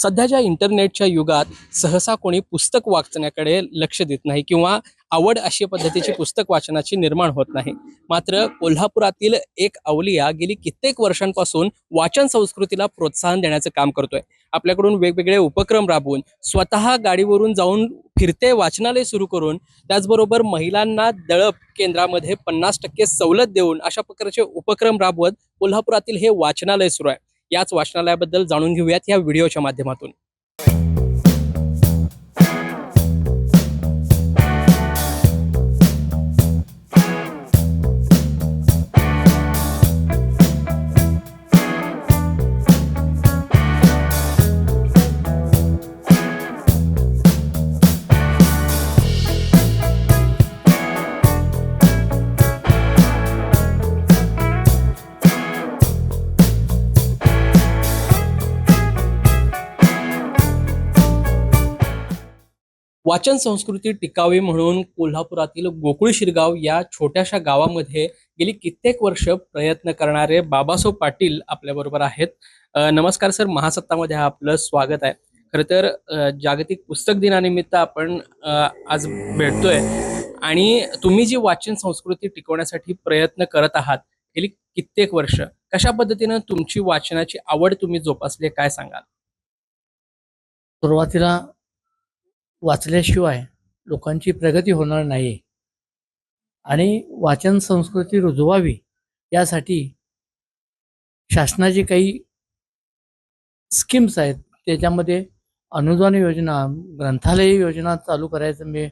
सध्याच्या इंटरनेटच्या युगात सहसा कोणी पुस्तक वाचण्याकडे लक्ष देत नाही किंवा आवड अशी पद्धतीची पुस्तक वाचनाची निर्माण होत नाही. मात्र कोल्हापुरातील एक अवलिया गेली कित्येक वर्षांपासून वाचन संस्कृतीला प्रोत्साहन देण्याचं काम करतोय. आपल्याकडून वेगवेगळे उपक्रम राबवून स्वतः गाडीवरून जाऊन फिरते वाचनालय सुरू करून त्याचबरोबर महिलांना दळप केंद्रामध्ये पन्नास टक्के सवलत देऊन अशा प्रकारचे उपक्रम राबवत कोल्हापुरातील हे वाचनालय सुरू आहे. याच वाचनालयाबद्दल जाणून घेऊयात या व्हिडिओच्या माध्यमातून. वाचन संस्कृती टिकावी म्हणून कोल्हापुरातील गोकुळ शिरगाव या छोट्याशा गावामध्ये गेली कित्येक वर्ष प्रयत्न करणारे बाबासाहेब पाटील आपल्याबरोबर आहेत. नमस्कार सर महासत्तामध्ये आपलं स्वागत आहे. खरं तर जागतिक पुस्तक दिनानिमित्त आपण आज भेटतोय आणि तुम्ही जी वाचन संस्कृती टिकवण्यासाठी प्रयत्न करत आहात गेली कित्येक वर्ष कशा पद्धतीनं तुमची वाचनाची आवड तुम्ही जोपासली आहे, काय सांगाल? सुरुवातीला वाचल्याशिवाय लोकांची प्रगती होणार नाही. आणि वाचन संस्कृती रुजवावी यासाठी शासनाची काही स्कीम्स आहेत. त्याच्यामध्ये अनुदान योजना ग्रंथालय योजना चालू करायचं मी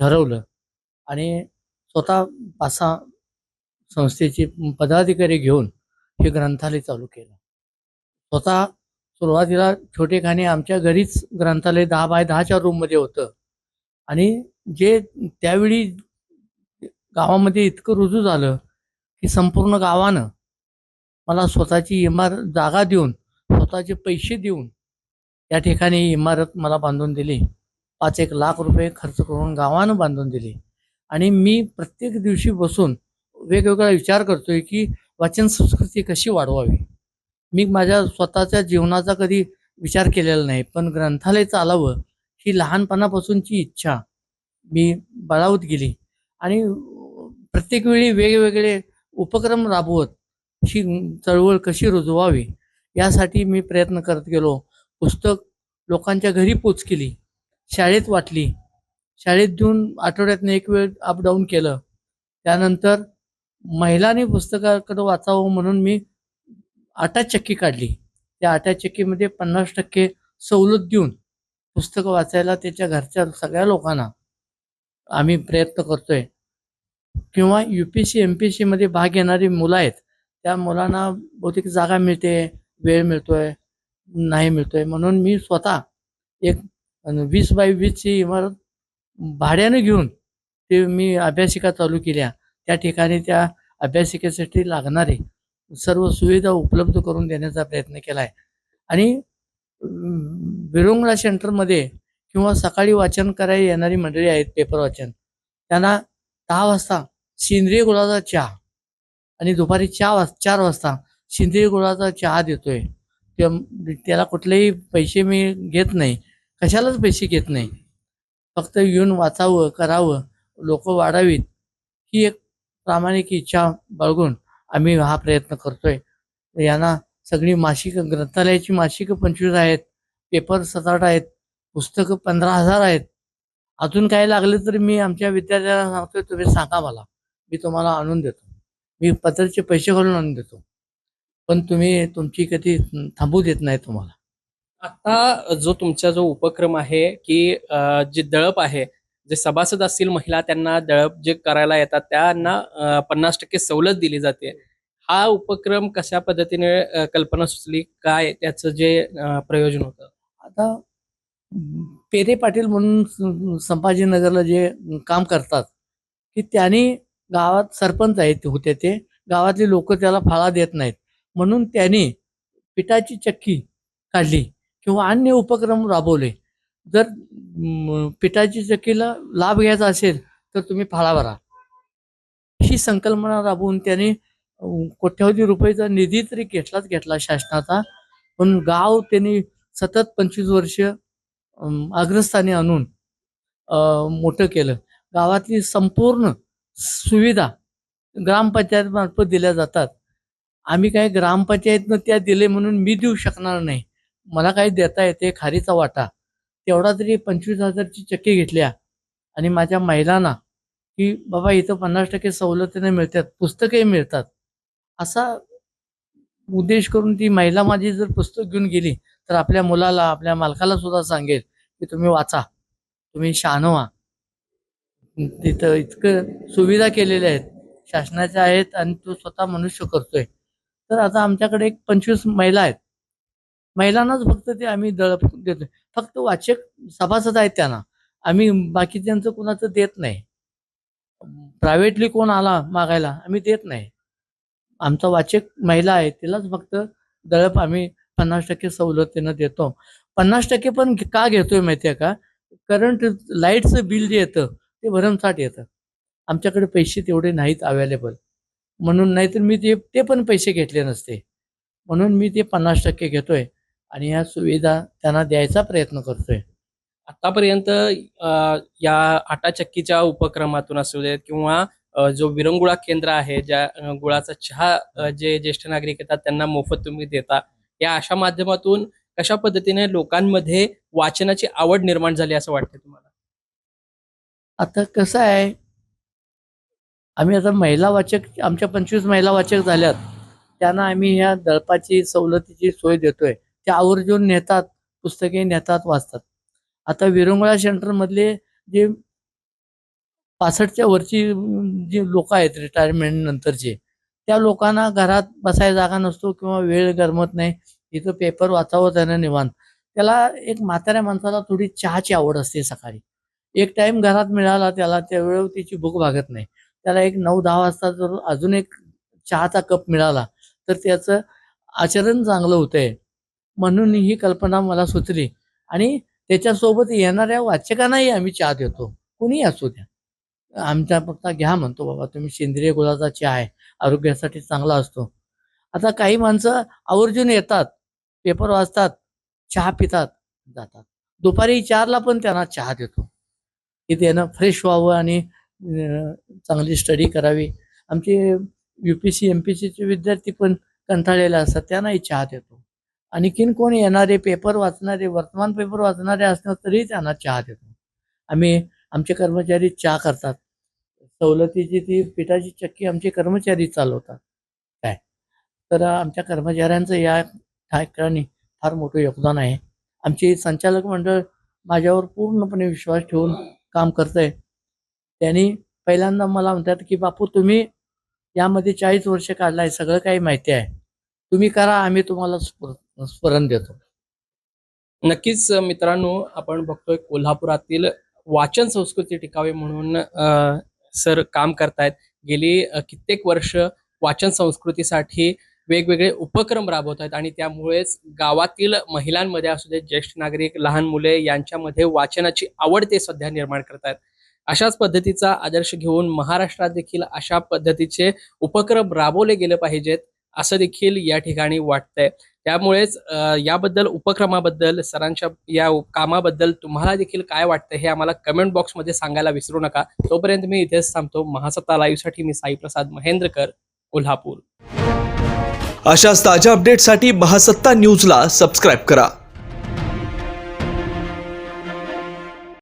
ठरवलं. आणि स्वतः पाच सहा संस्थेचे पदाधिकारी घेऊन हे ग्रंथालय चालू केलं. स्वतः सुरुवातीला छोटेखानी आमच्या घरीच ग्रंथालय दहा बाय दहाच्या रूममध्ये होतं. आणि जे त्यावेळी गावामध्ये इतकं रुजू झालं की संपूर्ण गावानं मला स्वतःची इमारत जागा देऊन स्वतःचे पैसे देऊन या ठिकाणी इमारत मला बांधून दिली. पाच एक लाख रुपये खर्च करून गावानं बांधून दिली. आणि मी प्रत्येक दिवशी बसून वेगवेगळा विचार करतोय की वाचन संस्कृती कशी वाढवावी? मी माझ्या स्वतःच्या जीवनाचा कधी विचार केलेला नाही पण ग्रंथालय चालावं ही लहानपणापासूनची इच्छा मी बळावत गेली. आणि प्रत्येक वेळी वेगवेगळे उपक्रम राबवत ही चळवळ कशी रुजवावी यासाठी मी प्रयत्न करत गेलो. पुस्तक लोकांच्या घरी पोच केली शाळेत वाटली. शाळेत देऊन आठवड्यातनं एक वेळ अपडाऊन केलं. त्यानंतर महिलांनी पुस्तकाकडं वाचावं म्हणून मी आटा चक्की काढली. त्या आटा चक्कीमध्ये पन्नास टक्के सवलत देऊन पुस्तकं वाचायला त्याच्या घरच्या सगळ्या लोकांना आम्ही प्रयत्न करतोय. किंवा U P C M P सीमध्ये भाग घेणारी मुलं आहेत त्या मुलांना बहुतेक जागा मिळते वेळ मिळतोय नाही मिळतोय. म्हणून मी स्वतः एक वीस बाय वीसची इमारत भाड्यानं घेऊन ते मी अभ्यासिका चालू केल्या. त्या ठिकाणी त्या अभ्यासिकेसाठी लागणारे सर्व सुविधा उपलब्ध करून देण्याचा प्रयत्न केला आहे आणि अं, विरंगुळा सेंटरमध्ये किंवा सकाळी वाचन करायला येणारी मंडळी आहेत पेपर वाचन. त्यांना दहा वाजता सेंद्रिय गुळाचा चहा आणि दुपारी चहा वाज चार वाजता सेंद्रिय गुळाचा चहा देतोय. त्या- त्याला कुठलेही पैसे मी घेत नाही. कशालाच पैसे घेत नाही. फक्त येऊन वाचावं करावं लोक वाढावीत ही एक प्रामाणिक इच्छा बाळगून आम्ही हा प्रयत्न करतोय. यांना सगळी मासिक ग्रंथालयाची मासिकं पंचवीस आहेत पेपर सात आठ आहेत पुस्तकं पंधरा हजार आहेत. अजून काय लागले तरी मी आमच्या विद्यार्थ्यांना सांगतोय तुम्ही सांगा मला. मी तुम्हाला आणून देतो. मी पत्राचे पैसे घालून आणून देतो. पण तुम्ही तुमची कधी थांबू देत नाही तुम्हाला. आता जो तुमचा जो उपक्रम आहे की जे दळप आहे जे सभासद असतील महिला त्यांना दळप जे करायला येतात त्यांना पन्नास टक्के सवलत दिली जाते. हा उपक्रम कशा पद्धतीने अ, कल्पना सुचली? काय त्याचं जे अ, प्रयोजन होतं? आता पेरे पाटील म्हणून स- संभाजीनगरला जे काम करतात की त्यांनी गावात सरपंच आहेत होते ते. गावातली लोक त्याला फाळा देत नाहीत. म्हणून त्यांनी पिठाची चक्की काढली किंवा अन्य उपक्रम राबवले. जर म, पिठाची चक्कीला लाभ घ्यायचा असेल तर तुम्ही फाळा भरा ही संकल्पना राबवून त्यांनी कोट्यावधी रुपयाचा निधी तरी घेतलाच घेतला शासनाचा. पण गाव त्यांनी सतत पंचवीस वर्ष अग्रस्थानी आणून मोठं केलं. गावातली संपूर्ण सुविधा ग्रामपंचायत दिल्या जातात. आम्ही काही ग्रामपंचायतनं त्या दिले म्हणून मी देऊ शकणार नाही. मला काही देता येते खारीचा वाटा. तेवढा तरी पंचवीस हजारची चक्की घेतल्या आणि माझ्या महिलांना की बाबा इथं पन्नास टक्के सवलतीने मिळतात पुस्तकही मिळतात. असा उद्देश करून ती महिला माझी जर पुस्तक घेऊन गेली तर आपल्या मुलाला आपल्या मालकाला सुद्धा सांगेल की तुम्ही वाचा तुम्ही शहाणं व्हा. तिथं इतकं सुविधा केलेल्या आहेत. शासनाच्या आहेत आणि तो स्वतः मनुष्य करतोय. तर आता आमच्याकडे एक पंचवीस महिला आहेत. महिलांनाच फक्त ते आम्ही दळप देतोय फक्त वाचक सभासद आहेत त्यांना. आम्ही बाकीच्यांचं कुणाचं देत नाही. प्रायव्हेटली कोण आला मागायला आम्ही देत नाही. आमचा वाचक महिला आहे तिलाच फक्त दळप आम्ही पन्नास टक्के सवलतीनं देतो. पन्नास टक्के पण का घेतोय आहे का? करंट लाईटचं बिल जे येतं ते भरमसाठ येतं. आमच्याकडे पैसे तेवढे नाहीत अवेलेबल म्हणून नाहीतर मी ते ते पण पैसे घेतले नसते. म्हणून मी ते पन्नास टक्के घेतोय आणि ह्या सुविधा त्यांना द्यायचा प्रयत्न करतोय. आतापर्यंत अ, या आटाचक्कीच्या उपक्रमातून असू देत किंवा जो विरंगुळा केंद्र आहे ज्या गुळाचा चहा जे ज्येष्ठ नागरिक येतात त्यांना मोफत तुम्ही देता. या अशा माध्यमातून कशा पद्धतीने लोकांमध्ये वाचनाची आवड निर्माण झाली असं वाटतं तुम्हाला? आता कसं आहे आम्ही आता महिला वाचक आमच्या पंचवीस महिला वाचक झाल्यात. त्यांना आम्ही ह्या दळपाची सवलतीची सोय देतोय. त्या आवर्जून नेतात पुस्तके नेतात वाचतात. आता विरंगुळा सेंटरमधले जे पासष्टच्या वरची जी लोक आहेत रिटायरमेंट नंतरचे त्या लोकांना घरात बसायला जागा नसतो किंवा वेळ गरमत नाही. इथं पेपर वाचावं त्यांना निवांत. त्याला एक म्हाताऱ्या माणसाला थोडी चहाची आवड असते सकाळी. एक टाइम घरात मिळाला त्याला त्यावेळेवर त्याची भूक भागत नाही. त्याला एक नऊ दहा वाजता जर अजून एक चहाचा कप मिळाला तर त्याचं आचरण चांगलं होतंय. म्हणून ही कल्पना मला सुचली. आणि त्याच्यासोबत येणाऱ्या वाचकांनाही आम्ही चहा देतो. कुणी असू द्या. आमच्या फक्त घ्या म्हणतो बाबा तुम्ही सेंद्रिय गुळाचा चहा आहे आरोग्यासाठी चांगला असतो. आता काही माणसं आवर्जून येतात पेपर वाचतात चहा पितात जातात. दुपारी चारला पण त्यांना चहा देतो. की त्यानं फ्रेश व्हावं आणि चांगली स्टडी करावी. आमचे U P C M P सीचे विद्यार्थी पण कंटाळलेले असतात त्यांनाही चहा देतो. आणखीन कोण येणारे पेपर वाचणारे वर्तमान पेपर वाचणारे असणार तरी त्यांना चहा देतो. आम्ही आमचे कर्मचारी चहा करतात. सवलतीची ती पिठाची चक्की आमचे कर्मचारी चालवतात. काय? तर आमच्या कर्मचाऱ्यांचं या ठिकाणी फार मोठं योगदान आहे. आमची संचालक मंडळ माझ्यावर पूर्णपणे विश्वास ठेवून काम करतंय. त्यांनी पहिल्यांदा मला म्हणतात की बापू तुम्ही यामध्ये चाळीस वर्ष काढलाय सगळं काही माहिती आहे. तुम्ही करा आम्ही तुम्हाला स्फुर- स्फुरण देतो. नक्कीच मित्रांनो आपण बघतोय कोल्हापुरातील वाचन संस्कृती टिकावी म्हणून सर काम करतायत. गेली कित्येक वर्ष वाचन संस्कृतीसाठी वेगवेगळे उपक्रम राबवत आहेत आणि त्यामुळेच गावातील महिलांमध्ये असू दे ज्येष्ठ नागरिक लहान मुले यांच्यामध्ये वाचनाची आवड ते सध्या निर्माण करतायत. अशाच पद्धतीचा आदर्श घेऊन महाराष्ट्रात देखील अशा पद्धतीचे उपक्रम राबवले गेले पाहिजेत असं देखील या ठिकाणी वाटतंय. त्यामुळेच याबद्दल उपक्रमाबद्दल सरांच्या या कामाबद्दल तुम्हाला देखील काय वाटतं हे आम्हाला कमेंट बॉक्समध्ये सांगायला विसरू नका. तोपर्यंत मी इथेच थांबतो. महासत्ता लाईव्हसाठी मी साई प्रसाद महेंद्रकर कोल्हापूर. अशाच ताज्या अपडेटसाठी महासत्ता न्यूजला सबस्क्राईब करा.